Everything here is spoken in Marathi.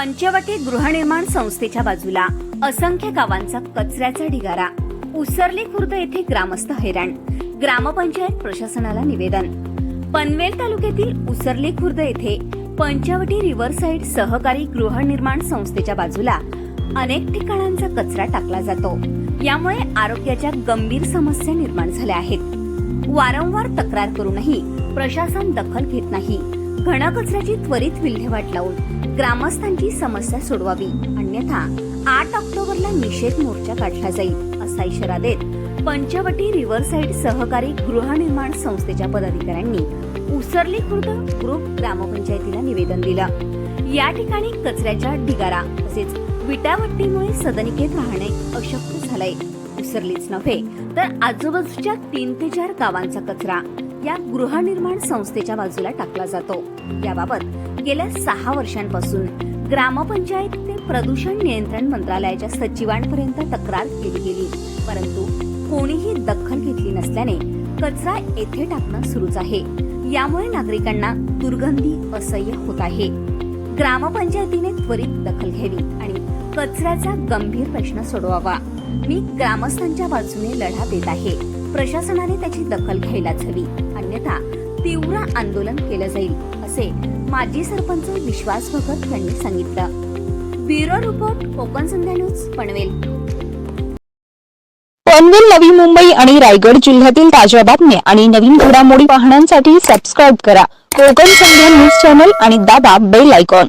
पंचवटी गृहनिर्माण संस्थेच्या बाजूला असंख्य गावांचा कचऱ्याचा ढिगारा. उसरली खुर्द येथे ग्रामस्थ हैराण. ग्रामपंचायत प्रशासनाला निवेदन. पनवेल तालुक्यातील उसरली खुर्द येथे पंचवटी रिव्हरसाईड सहकारी गृहनिर्माण संस्थेच्या बाजूला अनेक ठिकाणांचा कचरा टाकला जातो. यामुळे आरोग्याच्या गंभीर समस्या निर्माण झाल्या आहेत. वारंवार तक्रार करूनही प्रशासन दखल घेत नाही. घनकचऱ्याची त्वरित विल्हेवाट लावून ग्रामस्थांची समस्या सोडवावी. अन्यथा आठ ऑक्टोबरला निषेध मोर्चा काढला जाईल असा इशारा देत पंचवटी रिव्हरसाईड सहकारी गृहनिर्माण संस्थेच्या पदाधिकाऱ्यांनी उसरली खुर्द ग्रुप ग्रामपंचायतीला निवेदन दिलं. या ठिकाणी कचऱ्याच्या ढिगारा तसेच विटावट्टीमुळे सदनिकेत राहणे अशक्य झालंय. उसरलीच नव्हे तर आजूबाजूच्या तीन ते चार गावांचा कचरा या गृहनिर्माण संस्थेच्या बाजूला टाकला जातो. याबाबत गेल्या सहा वर्षांपासून ग्रामपंचायत ते प्रदूषण नियंत्रण मंत्रालयाच्या सचिवांपर्यंत तक्रार केली गेली. परंतु कोणीही दखल घेतली नसल्याने कचरा येथे टाकणं सुरूच आहे. यामुळे नागरिकांना दुर्गंधी असह्य होत आहे. ग्रामपंचायतीने त्वरित दखल घ्यावी आणि कचऱ्याचा गंभीर प्रश्न सोडवावा. मी ग्रामस्थांच्या बाजूने लढा देत आहे. प्रशासनाने त्याची दखल घ्यायलाच हवी. अन्यथा तीव्र आंदोलन केलं जाईल असे माजी सरपंच विश्वास भगत यांनी सांगितलं. Bureau report Konkan Sandhya news Panvel. Panvel Navi Mumbai आणि रायगड जिल्ह्यातील ताज्या बातम्या आणि नवीन घडामोडी पाहण्यासाठी सबस्क्राईब करा. कोकण संध्या न्यूज चॅनल आणि दाबा बेल आयकॉन